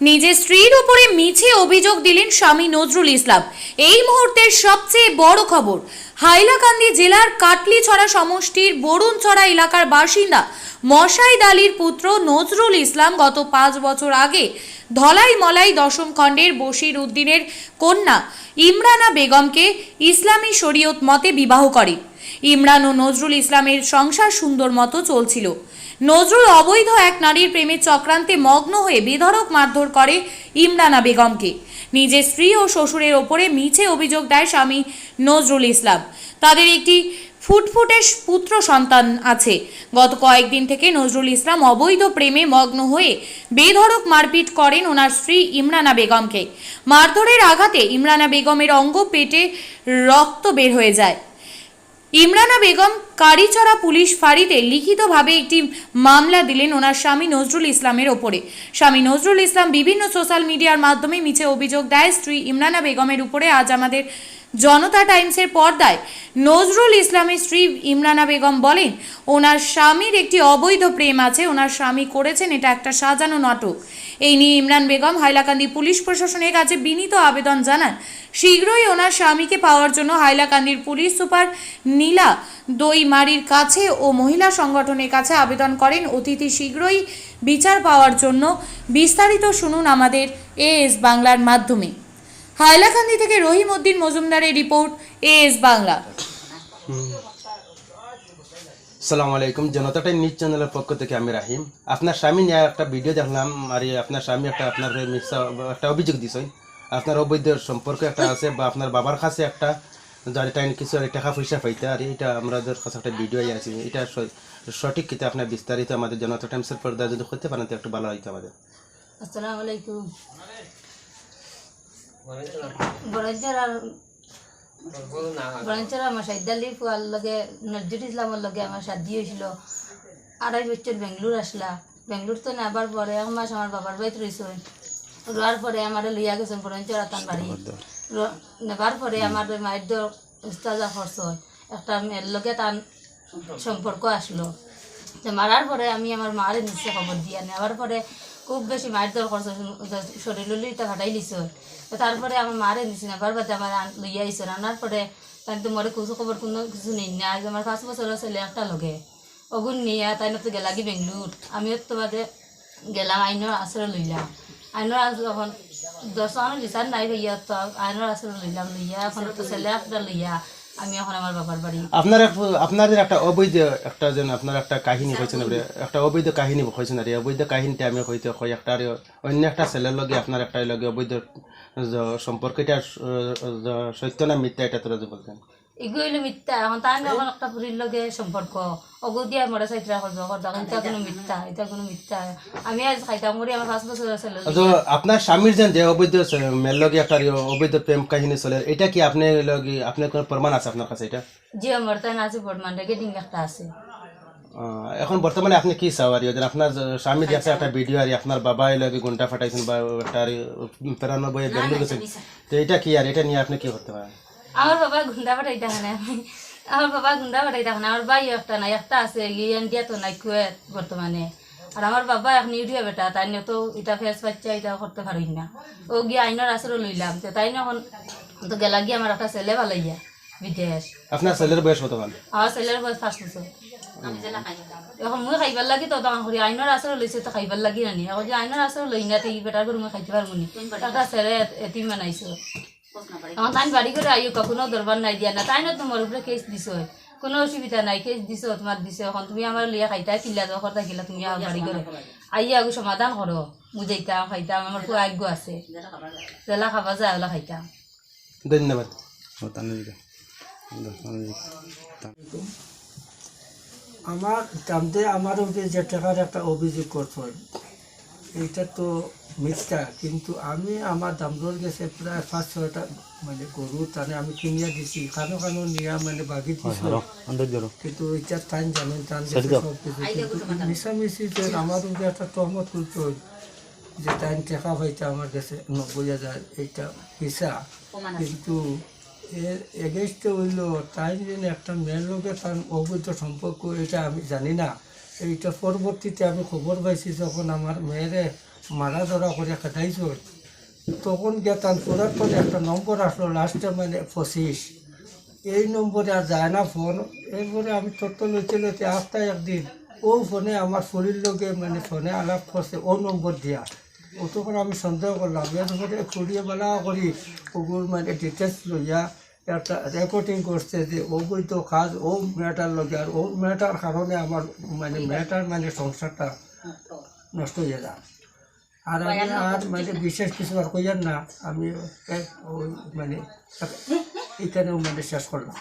নিজের স্ত্রীর উপরে মিছে অভিযোগ দিলেন স্বামী নজরুল ইসলাম। এই মুহূর্তের সবচেয়ে বড় খবর, হাইলাকান্দি জেলার কাটলিছড়া সমষ্টির বরুণছড়া এলাকার বাসিন্দা মশাইদ আলীর পুত্র নজরুল ইসলাম গত পাঁচ বছর আগে ধলাই মলাই দশম খণ্ডের বশির উদ্দিনের কন্যা ইমরানা বেগমকে ইসলামী শরীয়ত মতে বিবাহ করে। ইমরান ও নজরুল ইসলামের সংসার সুন্দর মতো চলছিল। নজরুল অবৈধ এক নারীর প্রেমের চক্রান্তে মগ্ন হয়ে বেধড়ক মারধর করে ইমরানা বেগমকে। নিজের স্ত্রী ও শ্বশুরের ওপরে মিছে অভিযোগ দেয় স্বামী নজরুল ইসলাম। তাদের একটি ফুটফুটে পুত্র সন্তান আছে। গত কয়েকদিন থেকে নজরুল ইসলাম অবৈধ প্রেমে মগ্ন হয়ে বেধড়ক মারপিট করেন ওনার স্ত্রী ইমরানা বেগমকে। মারধরের আঘাতে ইমরানা বেগমের অঙ্গ পেটে রক্ত বের হয়ে যায়। ইমরানা বেগম কারিচড়া পুলিশ ফাঁড়িতে লিখিতভাবে একটি মামলা দিলেন ওনার স্বামী নজরুল ইসলামের ওপরে। স্বামী নজরুল ইসলাম বিভিন্ন সোশ্যাল মিডিয়ার মাধ্যমে মিছে অভিযোগ দেয়। স্ত্রী ইমরানা বেগমের উপরে আজ আমাদের জনতা টাইমসের পর্দায় নজরুল ইসলামের স্ত্রী ইমরানা বেগম বলেন, ওনার স্বামীর একটি অবৈধ প্রেম আছে, ওনার স্বামী করেছেন এটা একটা সাজানো নাটক। এই নিয়ে ইমরান বেগম হাইলাকান্দি পুলিশ প্রশাসনের কাছে বিনীত আবেদন জানান। শীঘ্রই ওনার স্বামীকে পাওয়ার জন্য হাইলাকান্দির পুলিশ সুপার নীলা দইমারির কাছে ও মহিলা সংগঠনের কাছে আবেদন করেন। অতিথি শীঘ্রই বিচার পাওয়ার জন্য বিস্তারিত শুনুন আমাদের এএস বাংলার মাধ্যমে। হাইলাকান্দি থেকে রহিম উদ্দিন মজুমদারের রিপোর্ট এএস বাংলা। সালাম আলাইকুম জনতাটাই নিউজ চ্যানেলের পক্ষ থেকে আমি রাহিম। আপনার স্বামী নিয়ে একটা ভিডিও দেখলাম আর আপনার স্বামী একটা আপনার একটা অভিযোগ দিছে। আপনার অবৈধ সম্পর্ক একটা আছে বা আপনার বাবার কাছে একটা যার টাইম কিছু টাকা পয়সা পাইতে আর এটা আমাদের কাছে একটা ভিডিও আছে এটা সঠিক কিন্তু আপনার বিস্তারিত আমাদের জনতা টাইমসের পর্দা যদি করতে পারেন তো একটু ভালো হইতো আমাদের। আসসালামু আলাইকুম। বরঞ্চর আর বরঞ্চর আমার সাইদ আলী ফুয়ার লগে নজরুল ইসলামের লগে আমার শাদি হয়েছিল আড়াই বছর বেঙ্গলোর আসলা বেঙ্গলোর তো নেবার পরে এক মাস আমার বাবার বাড়িতে রয়েছে রোয়ার পরে আমার লইয়া গেছেন বরঞ্চর আতান বাড়ি নেবার পরে আমার মায়ের দর উস্তাজা খরচ একটা মেয়ের লগে তার সম্পর্ক আসলো মারার পরে আমি আমার মারে নিশ্চয় খবর দিয়া। নেওয়ার পরে খুব বেশি মায়ের দর খরচ শরীর লইতে ফাটাই লিছ তারপরে আমার মারে নিছি নেবার বাদে আমার লইয়া আইসো আনার পরে তাই তো মরে কিছু খবর কোনো কিছু নেই না, আজ আমার পাঁচ বছরের ছেলে একটা লগে। অগুন নিয়া তাই তো গেলাগি বেঙ্গলোর। আমিও তো বাদে গেলাম আইনের আশ্রয় লইলাম। আইনের আশ্রয় যখন দশ আমার লিসার নাই ভাইয়া, তো আইনের আশ্রয় লইলাম, লইয়া এখন তো ছেলে একটা লইয়া। আমি এখন আমার বাবার বাড়ি। আপনার আপনাদের একটা অবৈধ একটা যেন আপনার একটা কাহিনী হয়েছে না একটা অবৈধ কাহিনী হয়েছে না অবৈধ কাহিনীটা আমি হয়তো হয় একটা অন্য একটা ছেলের লগে আপনার একটা লগে অবৈধ সম্পর্কটা সত্য না মিথ্যা এটা তোরা বলতেন এগুলো হইল মিথ্যা এখন তাই এখন একটা পুরীর লগে সম্পর্ক অগু দিয়া মরা চাইতরা করব করতাম এটা কোনো মিথ্যা এটা কোনো মিথ্যা। আমি আজ খাইতাম করি আমার পাঁচ বছর ছেলে তো আপনার স্বামীর যেন যে অবৈধ মেয়ের লগে একটা অবৈধ প্রেম কাহিনী চলে এটা কি আপনি লগে আপনার কোনো প্রমাণ আছে আপনার কাছে এটা যে আমার তাই আছে বর্তমান রেগেটিং একটা আছে। এখন বর্তমানে আপনি কি চাও আর ইয়ে? আপনার যে স্বামীর কাছে একটা ভিডিও আর আপনার বাবা লগে ঘণ্টা ফাটাইছেন বা একটা প্রেরণা বইয়ে বেঙ্গলোর গেছেন তো এটা কি আর এটা নিয়ে আপনি কি করতে পারেন আমার বাবা গুন্ডা পাঠাই থাকে না। আমার বাবা গুন্ডা পাঠাই থাকে না। আমার ভাই একটা নাই একটা আছে ইন্ডিয়া তো নাই কুয়েত বর্তমানে। আর আমার বাবা এখন ইউরিয়া বেটা তাই তো এটা ফেস বাচ্চা এটা করতে পারি না। ও গিয়ে আইনের আসরে লইলাম তো তাই না এখন তো গেলা গিয়ে আমার একটা ছেলে ভালো ইয়া বিদেশ। আপনার ছেলের বয়স কত মান আমার ছেলের বয়স পাঁচ বছর এখন মই খাইবার লাগি তো তখন করি আইনের আসরে লইছে তো খাইবার লাগি নানি। এখন যে আইনের আসরে লই না তো ই বেটার করে মই খাইতে পারব নি। একটা ছেলে এতিম বানাইছো। এখন তাই বাড়ি করে আইও কখনো দরবার নাই দিয়া না। তাই না তোমার উপরে কেস দিছ কোনো অসুবিধা নাই কেস দিছ তোমার দিছ এখন। তুমি আমার লিয়া খাইতা কিল্লা দখর কিল্লা তুমি আমার বাড়ি করে আইয়া আগু সমাধান করো বুঝাইতাম খাইতাম আমার খুব আজ্ঞ আছে। জেলা খাবা যায় ওলা খাইতাম ধন্যবাদ। আমার দামতে আমার উপরে যে টাকার একটা অভিযোগ করতো এইটা তো মিথ্যা। কিন্তু আমি আমার দামদর গেছে প্রায় পাঁচ ছয়টা মানে গরু তানে আমি কিনিয়া দিছি। খানো খানো নিয়া মানে বাগি দিছি। কিন্তু এটা টাইম জানেন টান গেছে সব কিছু। মিশামিশি যে আমার একটা তহমত তুলতো যে টাইম টাকা হইতে আমার কাছে নব্বই হাজার এইটা হিসা কিন্তু এর এগেইনস্টে হইল তাই যেন একটা মেয়ের লোকে তার অবৈধ সম্পর্ক এটা আমি জানি না। এইটা পরবর্তীতে আমি খবর পাইছি যখন আমার মেয়েরে মারা ধরা করে খেদাইছ তখন গিয়ে তার পুরাতন একটা নম্বর আসলো লাস্টে মানে পঁচিশ। এই নম্বরে আর যায় না ফোন এরপরে আমি তত্ত্ব লইতে লইতে আস্তে একদিন ও ফোনে আমার ফুরির লোকে মানে ফোনে আলাপ করছে, ও নম্বর দিয়া। ও তখন আমি সন্দেহ করলাম, এরপরে ফুরিয়ে বেলা করি ওগুলো মানে ডিটেলস লইয়া একটা রেকর্ডিং করছে যে ওগুলো তো কাজ, ও মেয়েটার লগে আর ও মেয়েটার কারণে আমার মানে মেয়েটার মানে সংসারটা নষ্ট হয়ে যায়। আর আমি আর মানে বিশেষ কিছু আর কইয়ার না আমি মানে এখানেও মানে শেষ করলাম।